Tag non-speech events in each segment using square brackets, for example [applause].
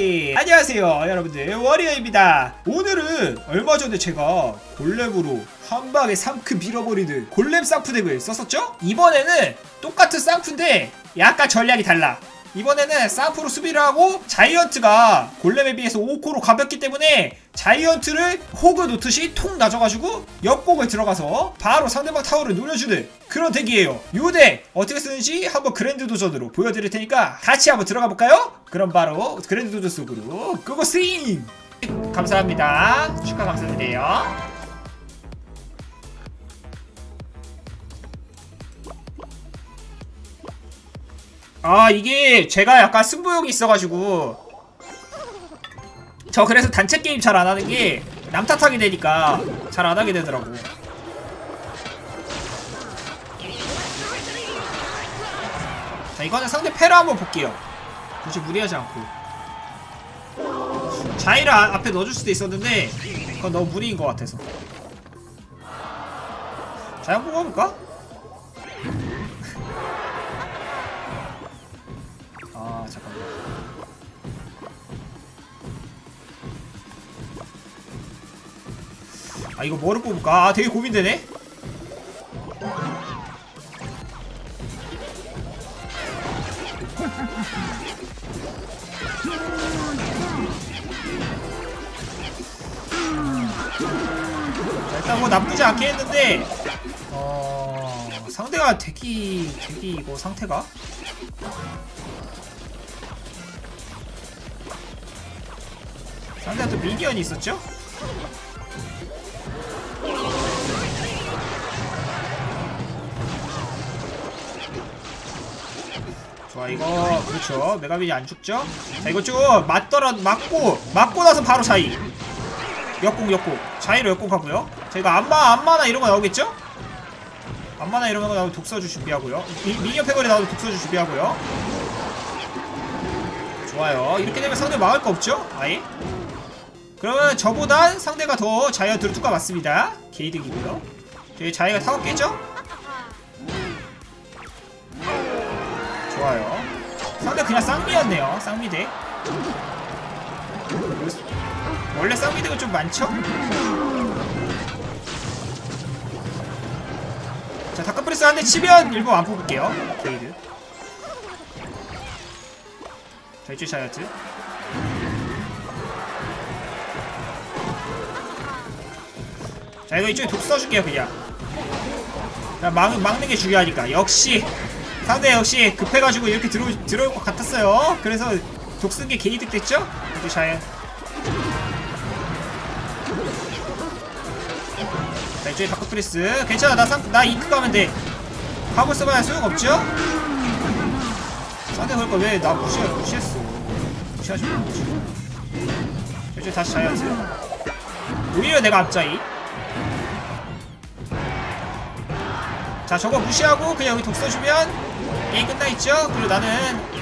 씨. 안녕하세요 여러분들. 워리어입니다. 오늘은 얼마 전에 제가 골렘으로 한 방에 3크 밀어버리는 골렘 쌍프 덱을 썼었죠? 이번에는 똑같은 쌍프인데 약간 전략이 달라 이번에는 쌍프로 수비를 하고 자이언트가 골렘에 비해서 5코로 가볍기 때문에 자이언트를 호그 놓듯이 통 놔줘가지고 옆공을 들어가서 바로 상대방 타워를 노려주는 그런 덱이에요. 요덱 어떻게 쓰는지 한번 그랜드 도전으로 보여드릴 테니까 같이 한번 들어가 볼까요? 그럼 바로 그랜드 도전 속으로 고고스윙 감사합니다. 축하 감사드려요 아 이게 제가 약간 승부욕이 있어가지고. 저 그래서 단체 게임 잘 안 하는 게 남 탓하게 되니까 잘 안 하게 되더라고. 자 이거는 상대 패라 한번 볼게요. 굳이 무리하지 않고. 자이라 앞에 넣어줄 수도 있었는데 그건 너무 무리인 것 같아서. 자 한번 뽑아볼까? 잠깐만. 아 이거 뭐를 뽑을까? 아 되게 고민되네? 자, 일단 뭐 나쁘지 않게 했는데 어... 상대가 대기 대기 이거 상태가 상대가 또 미니언이 있었죠? 좋아 이거. 그렇죠. 메가빈이 안 죽죠? 자 이거 좀 맞더라 맞고 맞고 나서 바로 자이. 역공 역공 자이로 역공 가고요. 자 이거 안마 안마나 이런 거 나오겠죠? 안마나 이런 거 나오면 독서주 준비하고요. 미, 미니언 패거리 나오면 독서주 준비하고요. 좋아요. 이렇게 되면 상대 막을 거 없죠? 아예 그러면 저보단 상대가 더 자이언트로 뚜까 맞습니다. 게이득이고요. 저희 자이가 타웠겠죠? 좋아요. 상대 그냥 쌍미였네요. 쌍미대. 원래 쌍미대가 좀 많죠? 자 다크프레스 한 대 치면 일부 안 뽑을게요. 게이드 자 이쪽 자이언트 자 이거 이쪽에 독 써줄게요 그냥. 자, 막, 막는 게 중요하니까. 역시 상대 역시 급해가지고 이렇게 들어, 들어올 것 같았어요. 그래서 독 쓴 게 개이득 됐죠? 이제 자연 자 이쪽에 다크프리스. 괜찮아 나, 상, 나 이크 가면 돼. 하고 써봐야 소용 없죠? 상대 그럴 거왜 나 무시, 무시했어? 무시하지 마 무시 자 이쪽에 다시 자연스 오히려 내가 앞자이 자 저거 무시하고 그냥 여기 독 써주면 게임 끝나있죠? 그리고 나는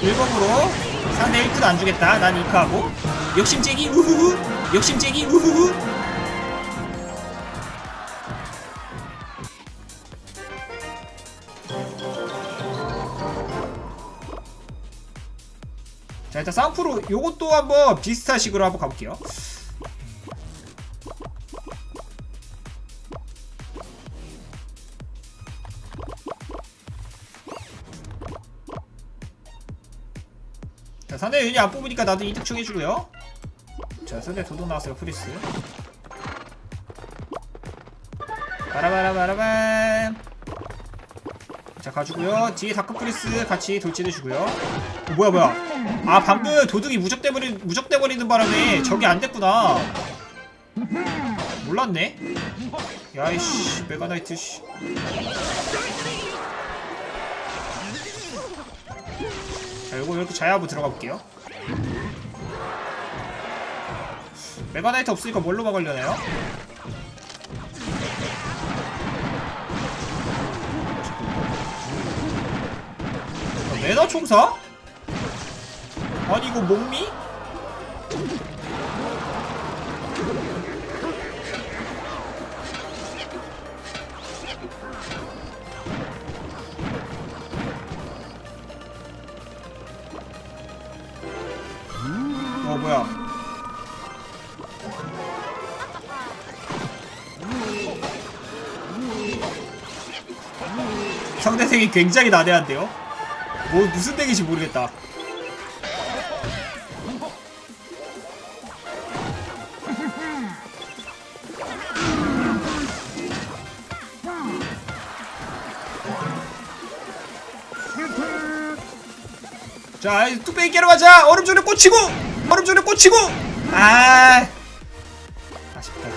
1범으로 상대 1크도 안 주겠다. 난 2크하고. 욕심쟁이 우후후. 욕심쟁이 우후후. 자 일단 쌍프로 요것도 한번 비슷한 식으로 한번 가볼게요 유닛 안 뽑으니까 나도 이득 충해주고요? 자 상대 도둑 나왔어요 프리스. 바라바라바라밤. 자 가주고요. 뒤에 다크 프리스 같이 돌진해주고요. 어, 뭐야 뭐야. 아 방금 도둑이 무적돼버리, 무적돼버리는 바람에 저게 안됐구나. 몰랐네. 야이씨 메가나이트 씨. 자, 요거 이렇게 자야부 들어가 볼게요. 메가나이트 없으니까 뭘로 막으려나요? 아, 메나 총사? 아니 이거 목미? 어 뭐야. 상대 덱이 굉장히 나대한데요? 뭐 무슨 덱인지 모르겠다. 자 뚝배기 깨러 가자! 얼음조림 꽂히고! 얼음줄에 꽂히고 아 아쉽다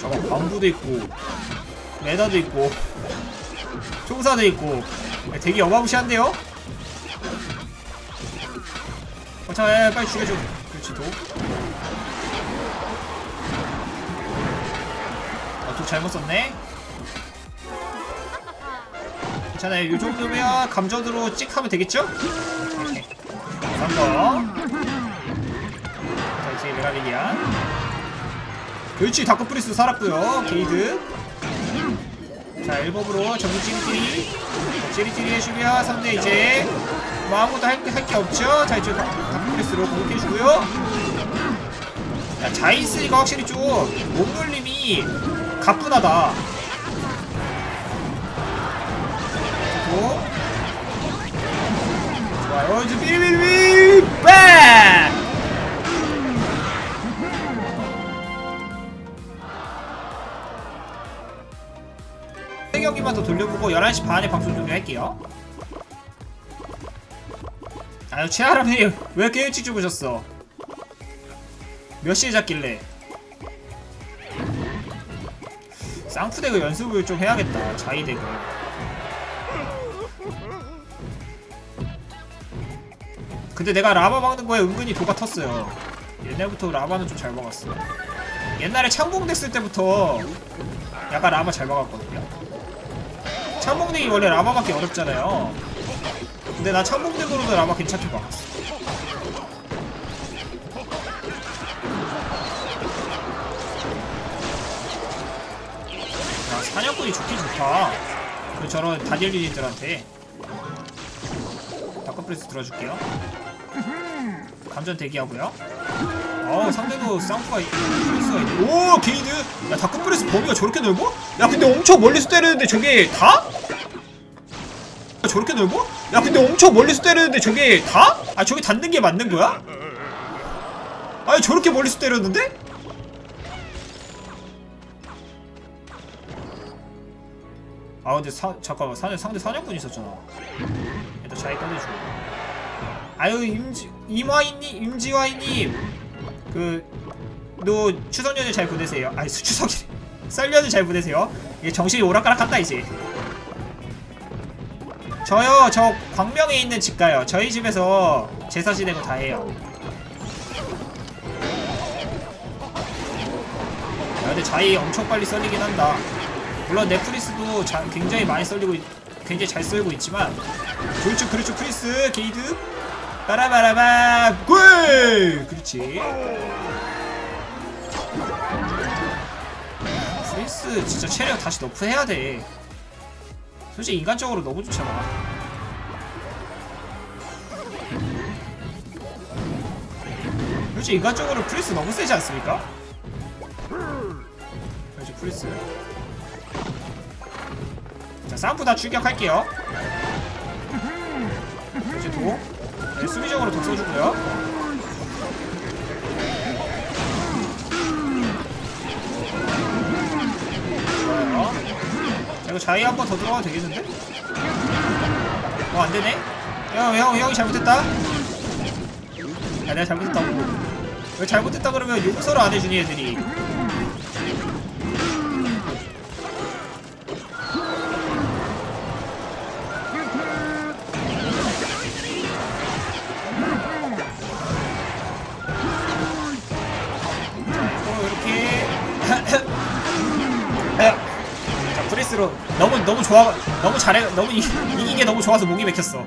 저거 방부도 있고 레다도 있고 총사도 있고 되게 어마무시한데요? 어, 자, 야, 빨리 죽여줘. 그렇지, 도. 어, 독 잘못 썼네. 괜찮아요. 이 정도면 감전으로 찍 하면 되겠죠? 오케이. 3번. 자, 이제 메가리리안. 그렇지, 다크프리스 살았고요 게이드. 자, 1법으로 전부 찌리찌리. 찌리찌리 해주면 상대 이제 뭐 아무것도 할게 없죠? 자, 이제 다크프리스로 공격해주고요. 야, 자이스가 확실히 좀 몸놀림이 가뿐하다. 좋고. 좋아요. 이제 비리비리비! 빡! 세 경기만 더 돌려보고 11시 반에 방송 종료할게요. 아유, 최아람님, 왜 이렇게 일찍 주무셨어? 몇 시에 잤길래? 쌍푸덱을 연습을 좀 해야겠다, 자이덱을. 근데 내가 라바 막는 거에 은근히 도가 텄어요. 옛날부터 라바는 좀 잘 막았어. 옛날에 창공덱 쓸 때부터 약간 라바 잘 막았거든요. 창공덱이 원래 라바 막기 어렵잖아요. 근데 나 창공덱으로도 라바 괜찮게 막았어. 야, 사냥꾼이 좋긴 좋다. 그 저런 다딜리님들한테. 다크프레스 들어줄게요. 감전 대기하고요. 어 상대도 쌍프가 있네. 오 게이드. 야 다크프레스 범위가 저렇게 넓어? 야 근데 엄청 멀리서 때리는데 저게 다? 저렇게 넓어? 야 근데 엄청 멀리서 때리는데 저게 다? 아 저게 닿는 게 맞는 거야? 아니 저렇게 멀리서 때렸는데? 아 근데 사, 잠깐만 상대, 상대 사냥꾼 있었잖아 일단 자기 꺼내주고 아유 임지 임화이님 임지화이님. 그너 추석 연휴 잘 보내세요. 아니 추석이 [laughs] 썰 연휴 잘 보내세요. 이게 정신이 오락가락한다 이제. 저요 저 광명에 있는 집 가요. 저희 집에서 제사 지내고 다 해요. 야, 근데 자이 엄청 빨리 썰리긴 한다. 물론 넷플릭스도 자, 굉장히 많이 썰리고 있- 굉장히 잘 썰고 있지만 그렇죠 그렇죠 프리스 게이드 빠라바라바 꿀! 그렇지. 프리스 진짜 체력 다시 너프 해야 돼. 솔직히 인간적으로 너무 좋잖아. 솔직히 인간적으로 프리스 너무 세지 않습니까? 그렇지 프리스. 자 쌈프 다 출격할게요. 이제 도 네, 수비적으로 더 써주고요. 좋아요 자 이거 자이 한 번 더 들어가도 되겠는데? 어 안 되네? 형, 형, 형이 잘못했다. 야 내가 잘못했다고. 왜 잘못했다 그러면 용서를 안 해주니 애들이 자 프리스로 너무 너무 좋아 너무 잘해 너무 이, 이긴 게 너무 좋아서 목이 맥혔어.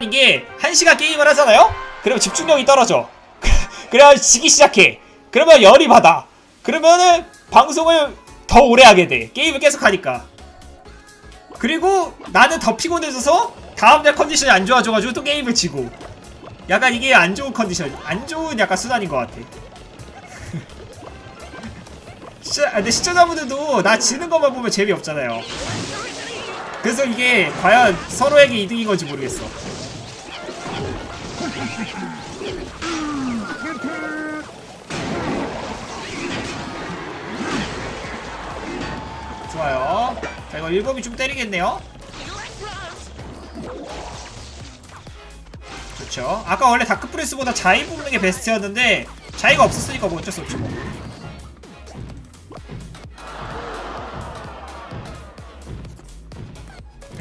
이게 한 시간 게임을 하잖아요? 그러면 집중력이 떨어져. [laughs] 그래야 지기 시작해. 그러면 열이 받아. 그러면은 방송을 더 오래 하게 돼. 게임을 계속 하니까. 그리고 나는 더 피곤해져서 다음날 컨디션이 안 좋아져가지고 또 게임을 지고. 약간 이게 안 좋은 컨디션 안 좋은 약간 순환인 것 같아 시청, 아, 근데 시청자분들도 나 지는 것만 보면 재미없잖아요. 그래서 이게 과연 서로에게 이득인 건지 모르겠어. 좋아요. 자 이거 일곱이 좀 때리겠네요. 좋죠. 아까 원래 다크프레스보다 자이 뽑는 게 베스트였는데 자이가 없었으니까 뭐 어쩔 수 없죠. 뭐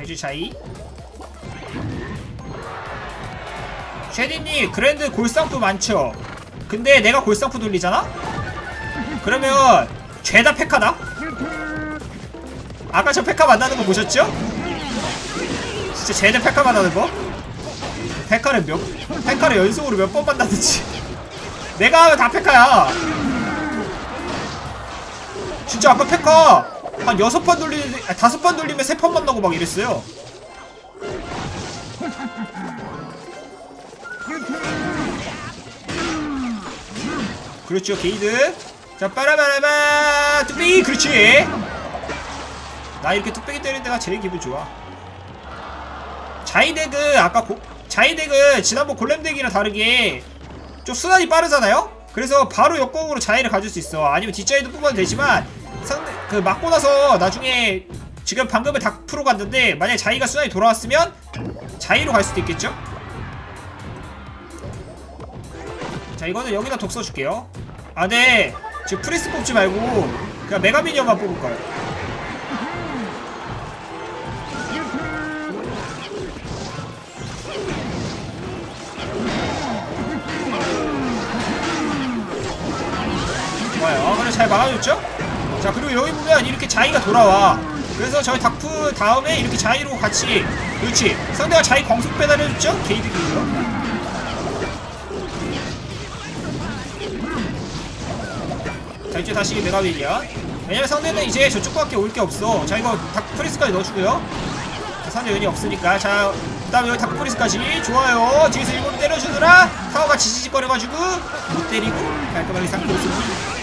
대주 자이 쉐디님 그랜드 골상프 많죠 근데 내가 골상프 돌리잖아? 그러면 죄다 페카다? 아까 저 페카 만나는 거 보셨죠? 진짜 쟤네 페카 만나는 거? 페카를 몇 페카를 연속으로 몇 번 만났는지 내가 하면 다 페카야 진짜 아까 페카 한 여섯 번 돌리는데 아, 다섯 번 돌리면 세 번 만나고 막 이랬어요. 그렇죠 게이드. 자 빠라바라바 뚝배기 그렇지. 나 이렇게 뚝배기 때리는 데가 제일 기분 좋아. 자이덱은 아까 고, 자이덱은 지난번 골렘덱이랑 다르게 좀 순환이 빠르잖아요? 그래서 바로 역공으로 자이를 가질 수 있어. 아니면 뒷자이도 뽑아도 되지만 상대 그 맞고 나서 나중에 지금 방금은 다 프로 갔는데 만약에 자이가 순환이 돌아왔으면 자이로 갈 수도 있겠죠? 자 이거는 여기다 독 써줄게요 아 네. 지금 프리스 뽑지 말고 그냥 메가미니언만 뽑을까요? 좋아요 그래 잘 막아줬죠? 자 그리고 여기 보면 이렇게 자이가 돌아와. 그래서 저희 닥프 다음에 이렇게 자이로 같이 그렇지. 상대가 자이 광속 배달해줬죠? 게이드 기으로. 자 이제 다시 메가윌이야. 왜냐면 상대는 이제 저쪽밖에 올 게 없어. 자 이거 다크프리스까지 넣어주고요. 자 상대 연이 없으니까. 자 그다음 여기 다크프리스까지. 좋아요. 뒤에서 일본 때려주느라 타워가 지지직거려가지고 못 때리고 깔끔하게 상대로 승리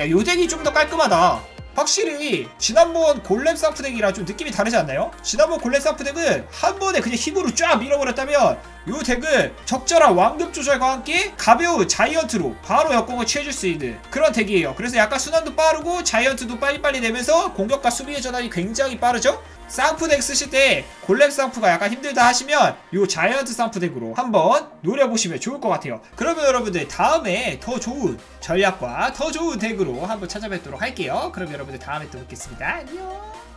야 요덱이 좀 더 깔끔하다 확실히 지난번 골렘 사프 덱이랑 좀 느낌이 다르지 않나요? 지난번 골렘 사프 덱은 한 번에 그냥 힘으로 쫙 밀어버렸다면 요 덱은 적절한 완급 조절과 함께 가벼운 자이언트로 바로 역공을 취해줄 수 있는 그런 덱이에요. 그래서 약간 순환도 빠르고 자이언트도 빨리빨리 내면서 공격과 수비의 전환이 굉장히 빠르죠? 쌍프 덱 쓰실 때 골렘 쌍프가 약간 힘들다 하시면 요 자이언트 쌍프 덱으로 한번 노려보시면 좋을 것 같아요. 그러면 여러분들 다음에 더 좋은 전략과 더 좋은 덱으로 한번 찾아뵙도록 할게요. 그럼 여러분들 다음에 또 뵙겠습니다. 안녕